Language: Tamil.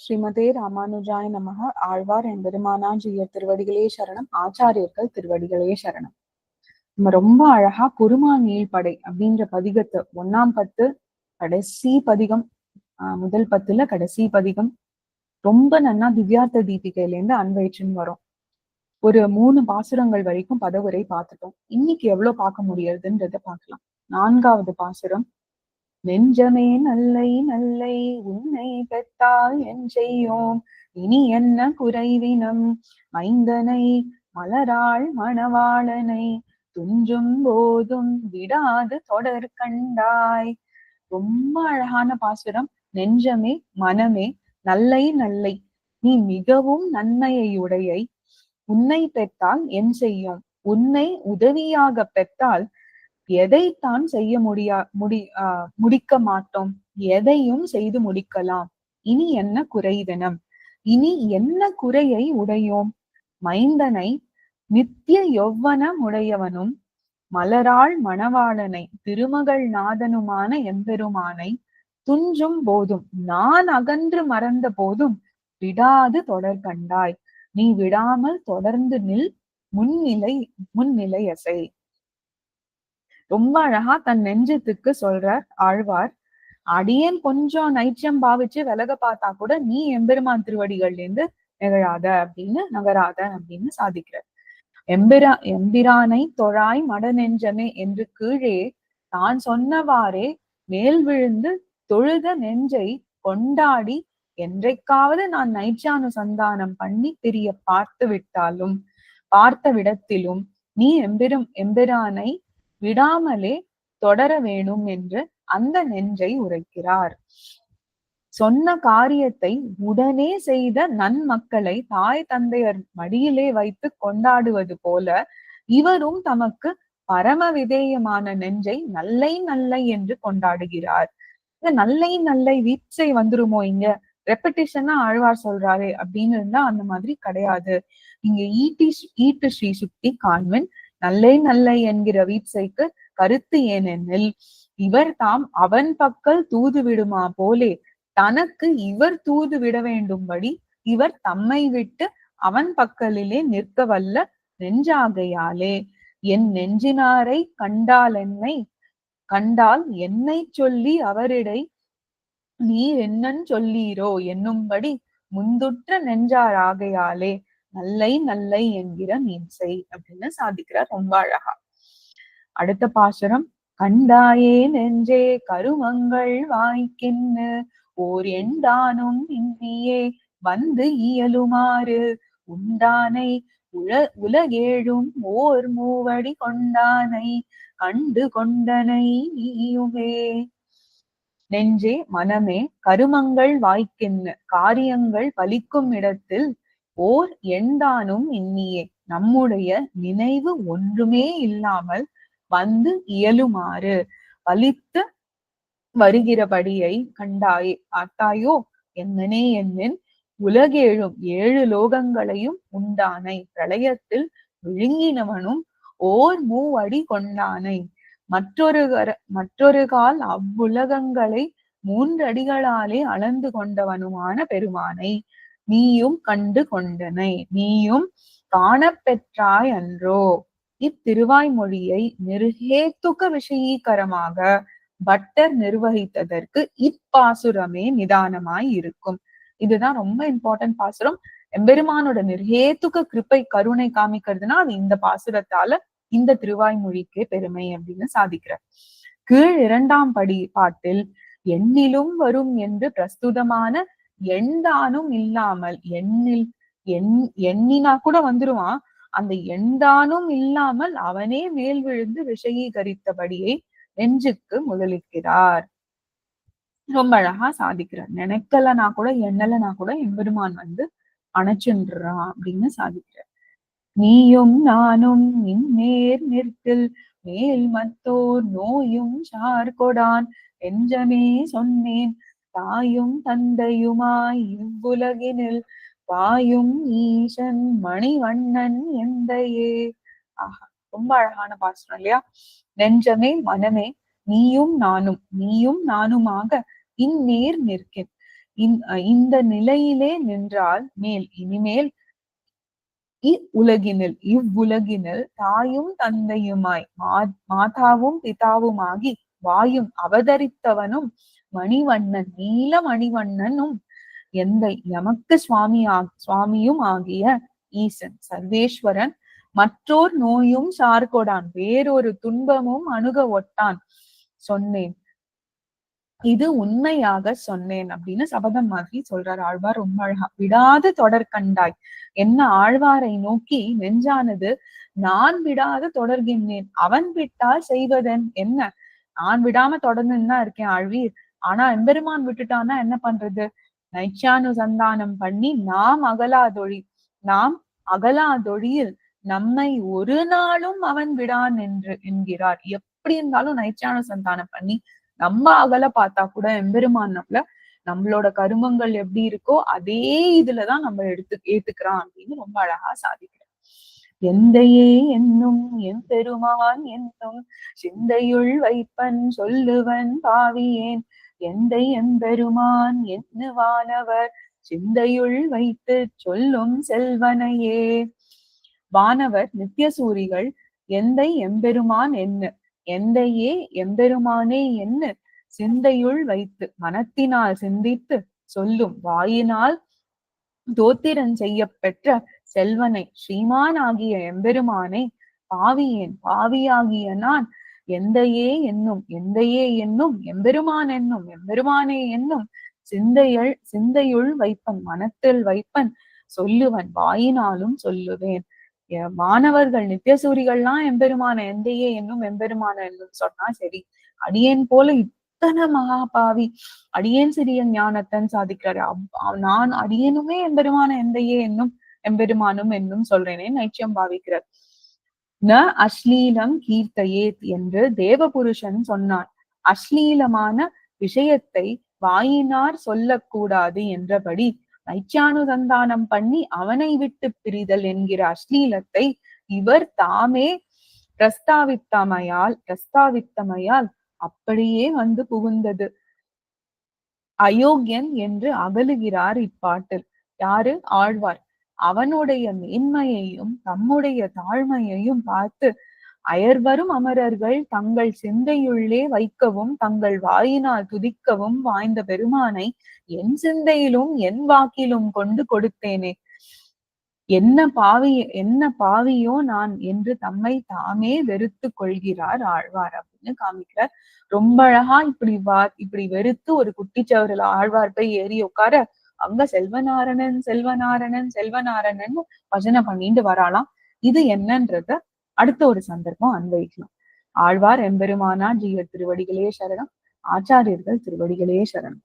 ஸ்ரீமதே ராமானுஜாய நமக. ஆழ்வார் எம்பெருமானாஜியர் திருவடிகளே சரணம் ஆச்சாரியர்கள் திருவடிகளே சரணம். நம்ம ரொம்ப அழகா குருமா நீள்படை அப்படின்ற பதிகத்தை ஒன்னாம் பத்து கடைசி பதிகம் ஆஹ் முதல் பத்துல கடைசி பதிகம் ரொம்ப நன்னா திவ்யார்த்த தீபிகையில இருந்து அன்வயிற்றுன்னு வரும். ஒரு மூணு பாசுரங்கள் வரைக்கும் பதவுரை பார்த்துட்டோம். இன்னைக்கு எவ்வளவு பார்க்க முடியறதுன்றத பார்க்கலாம். நான்காவது பாசுரம் நெஞ்சமே நல்லை நல்லை உன்னை பெற்றால் என் செய்யோம். இனி என்ன குறைவினம்? மைந்தனை மலராள் மணவாளனை துஞ்சும் போதும் விடாது தொடர் கண்டாய். ரொம்ப அழகான பாசுரம். நெஞ்சமே மனமே நல்லை நல்லை. நீ மிகவும் நன்மையுடையை. உன்னை பெற்றால் என் செய்யும். உன்னை உதவியாக பெற்றால் எதைத்தான் செய்ய முடியா முடி ஆஹ் முடிக்க மாட்டோம்? எதையும் செய்து முடிக்கலாம். இனி என்ன குறைதனம்? இனி என்ன குறையை உடையோம்? மைந்தனை நித்திய யௌவனம் உடையவனும் மலராள் மணவாளனை திருமகள் நாதனுமான எம்பெருமானை துஞ்சும் போதும் நான் அகன்று மறந்த போதும் விடாது தொடர் கண்டாய். நீ விடாமல் தொடர்ந்து நில் முன்னிலை முன்னிலை அசை. ரொம்ப அழகா தன் நெஞ்சத்துக்கு சொல்றார் ஆழ்வார். அடியேன் கொஞ்சம் நைச்சம் பாவிச்சு விலக பார்த்தா கூட நீ எம்பெருமான் திருவடிகள்ல இருந்து நிகழாத அப்படின்னு நகராத அப்படின்னு சாதிக்கிறார். எம்பிரா எம்பிரானை தொழாய் மட நெஞ்சமே என்று கீழே தான் சொன்னவாறே மேல் விழுந்து தொழுத நெஞ்சை கொண்டாடி என்றைக்காவது நான் நைச்சானுசந்தானம் பண்ணி பிரிய பார்த்து விட்டாலும் பார்த்த விடத்திலும் நீ எம்பெரும் எம்பிரானை விடாமலே தொடர வேணும் என்று அந்த நெஞ்சை உரைக்கிறார். சொன்ன காரியத்தை உடனே செய்த நன்மக்களை தாய் தந்தையர் மடியிலே வைத்து கொண்டாடுவது போல இவரும் தமக்கு பரம விதேயமான நெஞ்சை நல்லை நல்லை என்று கொண்டாடுகிறார். இந்த நல்லை நல்லை வீச்சை வந்துருமோ இங்க? ரெப்படிஷனா ஆழ்வார் சொல்றாரு அப்படின்னு இருந்தா அந்த மாதிரி கிடையாது. இங்க ஈட்டி ஈட்டு ஸ்ரீ சுக்தி கான்வென்ட் நல்லே நல்லை என்கிற வீட்சைக்கு கருத்து ஏனெனில் இவர் தாம் அவன் பக்கல் தூது விடுமா போலே? தனக்கு இவர் தூது விட வேண்டும்படி இவர் தம்மை விட்டு அவன் பக்கலிலே நிற்க வல்ல நெஞ்சாகையாலே. என் நெஞ்சினாரை கண்டால் என்னை? கண்டால் என்னை சொல்லி அவரிடை நீ என்னன் சொல்லீரோ? என்னும்படி முந்துற்ற நெஞ்சாராகையாலே. நல்லை நல்லை என்கிற மீன்சை அப்படின்னு சாதிக்கிறார் ரொம்ப அழகா அடுத்த பாசுரம் கண்டாயே நெஞ்சே கருமங்கள் வாய்க்கின்னு ஓர் எண்டானும் இன்னியே வந்து இயலுமாறு உண்டானை உல உலகேழும் ஓர் மூவடி கொண்டானை கண்டு கொண்டனை நீயுமே. நெஞ்சே மனமே கருமங்கள் வாய்க்கின்னு காரியங்கள் பலிக்கும் இடத்தில் ஓர் எண்டானும் இன்னியே நம்முடைய நினைவு ஒன்றுமே இல்லாமல் வந்து இயலுமாறு வலித்து வருகிறபடியை கண்டாயே. ஆத்தாயோ என்னனே என்னின் உலகேழும் ஏழு லோகங்களையும் உண்டானை. பிரளயத்தில் விழுங்கினவனும் ஓர் மூவடி கொண்டானை. மற்றொரு மற்றொரு கால் அவ்வுலகங்களை மூன்றடிகளாலே அளந்து கொண்டவனுமான பெருமானை. நீயும் கண்டு கொண்டனை நீயும் காணப்பெற்றாய் அன்றோ. இத்திருவாய்மொழியை நிருகேத்துக விஷயீகரமாக பட்டர் நிர்வகித்ததற்கு இப்பாசுரமே நிதானமாய் இருக்கும். இதுதான் ரொம்ப இம்பார்ட்டன்ட் பாசுரம். எம்பெருமானோட நிர்ஹேத்துக கிருப்பை கருணை காமிக்கிறதுனா அது இந்த பாசுரத்தால இந்த திருவாய்மொழிக்கே பெருமை அப்படின்னு சாதிக்கிறார். கீழ் இரண்டாம் படி பாட்டில் எண்ணிலும் வரும் என்று பிரஸ்துதமான எண்தானும் இல்லாமல் எண்ணில் எண் எண்ணினா கூட வந்துருவான். அந்த எண்தானும் இல்லாமல் அவனே மேல் விழுந்து விஷயீகரித்தபடியை நெஞ்சுக்கு முதலிக்கிறார் ரொம்ப அழகா சாதிக்கிறார். நினைக்கலனா கூட எண்ணலனா கூட எம்பெருமான் வந்து அணைச்சுன்றான் அப்படின்னு சாதிக்கிறார். நீயும் நானும் இந்நேர் நிற்கில் மேல் மத்தோர் நோயும் சார்கொடான் என்றமே சொன்னேன் தாயும் தந்தையுமாய் இவ்வுலகினில் வாயும் ஈசன் மணிவண்ணன் எந்தையே. ஆஹா ரொம்ப அழகான பாசனம் இல்லையா? நெஞ்சமே மனமே நீயும் நானும் நீயும் நானுமாக இந்நேர் நிற்கேன். இந்த நிலையிலே நின்றால் மேல் இனிமேல் இவ்வுலகினில் இவ்வுலகினில் தாயும் தந்தையுமாய் மாதாவும் பிதாவுமாகி வாயும் அவதரித்தவனும் மணிவண்ணன் நீல மணிவண்ணனும் எந்த எமக்கு சுவாமி சுவாமியும் ஆகிய ஈசன் சர்வேஸ்வரன் மற்றோர் நோயும் சார்கொடான் வேறொரு துன்பமும் அணுக ஒட்டான் சொன்னேன். இது உண்மையாக சொன்னேன் அப்படின்னு சபதம் மாதிரி சொல்றார் ஆழ்வார். ரொம்ப அழகா. விடாது தொடர் கண்டாய். என்ன ஆழ்வாரை நோக்கி நெஞ்சானது நான் விடாது தொடர்கின்றேன். அவன் விட்டால் செய்வதன் என்ன? நான் விடாம தொடர்ந்துன்னு தான் இருக்கேன் ஆழ்வீர். ஆனா எம்பெருமான் விட்டுட்டான்னா என்ன பண்றது? நைச்சானுசந்தானம் பண்ணி நாம் அகலாதொழி நாம் அகலாதொழியில் நம்மை ஒரு நாளும் அவன் விடான் என்று என்கிறார். எப்படி இருந்தாலும் நைச்சானுசந்தானம் பண்ணி நம்ம அகல பார்த்தா கூட எம்பெருமான் நம்மள நம்மளோட கருமங்கள் எப்படி இருக்கோ அதே இதுலதான் நம்ம எடுத்து ஏத்துக்கிறான் அப்படின்னு ரொம்ப அழகா சாதிக்கிறான் எந்தையே என்னும் என் பெருமான் என்னும் சிந்தையுள் வைப்பன் சொல்லுவன் பாவியேன் எந்தை எம்பெருமான் என்னுவானவர் சிந்தையுள் வைத்து சொல்லும் செல்வனையே. வானவர் நித்தியசூரிகள் எந்தை எம்பெருமான் என்ன எந்தையே எம்பெருமானே என்ன சிந்தையுள் வைத்து மனத்தினால் சிந்தித்து சொல்லும் வாயினால் தோத்திரன் செய்யப்பெற்ற செல்வனை ஸ்ரீமான் ஆகிய எம்பெருமானை பாவியேன் பாவியாகிய நான் எந்தையே என்னும் எந்தையே என்னும் எம்பெருமான் என்னும் எம்பெருமானே என்னும் சிந்தையுள் சிந்தையுள் வைப்பன் மனத்தில் வைப்பன் சொல்லுவன் வாயினாலும் சொல்லுவேன். மாணவர்கள் நித்தியசூரிகள்லாம் எம்பெருமான எந்தையே என்னும் எம்பெருமான என்னும் சொன்னா சரி. அடியேன் போல இத்தனை மகாபாவி அடியேன் சிறிய ஞானத்தன் சாதிக்கிறாரு. நான் அடியேனுமே எம்பெருமான எந்தையே என்னும் எம்பெருமானும் என்னும் சொல்றேனே நைச்சியம் பாவிக்கிறார். ந அஸ்லீலம் கீர்த்தையேத் என்று தேவபுருஷன் சொன்னான். அஸ்லீலமான விஷயத்தை வாயினார் சொல்லக்கூடாது என்றபடி நைச்சானுசந்தானம் பண்ணி அவனை விட்டு பிரிதல் என்கிற அஸ்லீலத்தை இவர் தாமே பிரஸ்தாவித்தமையால் பிரஸ்தாவித்தமையால் அப்படியே வந்து புகுந்தது. அயோக்கியன் என்று அகலுகிறார் இப்பாட்டில். யாரு? ஆழ்வார். அவனுடைய மேன்மையையும் தம்முடைய தாழ்மையையும் பார்த்து அயர்வரும் அமரர்கள் தங்கள் சிந்தையுள்ளே வைக்கவும் தங்கள் வாயினால் துதிக்கவும் வாய்ந்த பெருமானை என் சிந்தையிலும் என் வாக்கிலும் கொண்டு கொடுத்தேனே. என்ன பாவி என்ன பாவியோ நான் என்று தம்மை தாமே வெறுத்து கொள்கிறார் ஆழ்வார் அப்படின்னு காமிக்கிறார். ரொம்ப அழகா இப்படி வா இப்படி வெறுத்து ஒரு குட்டிச்சவரில் ஆழ்வார் போய் ஏறி உட்கார அங்க செல்வநாரணன் செல்வநாரணன் செல்வநாரணன் பஜனை பண்ணிட்டு வராலாம் இது என்னன்றத அடுத்த ஒரு சந்தர்ப்பம் அன்வைக்கலாம் ஆழ்வார் எம்பெருமானா ஜீவர் திருவடிகளே சரணம். ஆச்சாரியர்கள் திருவடிகளே சரணம்.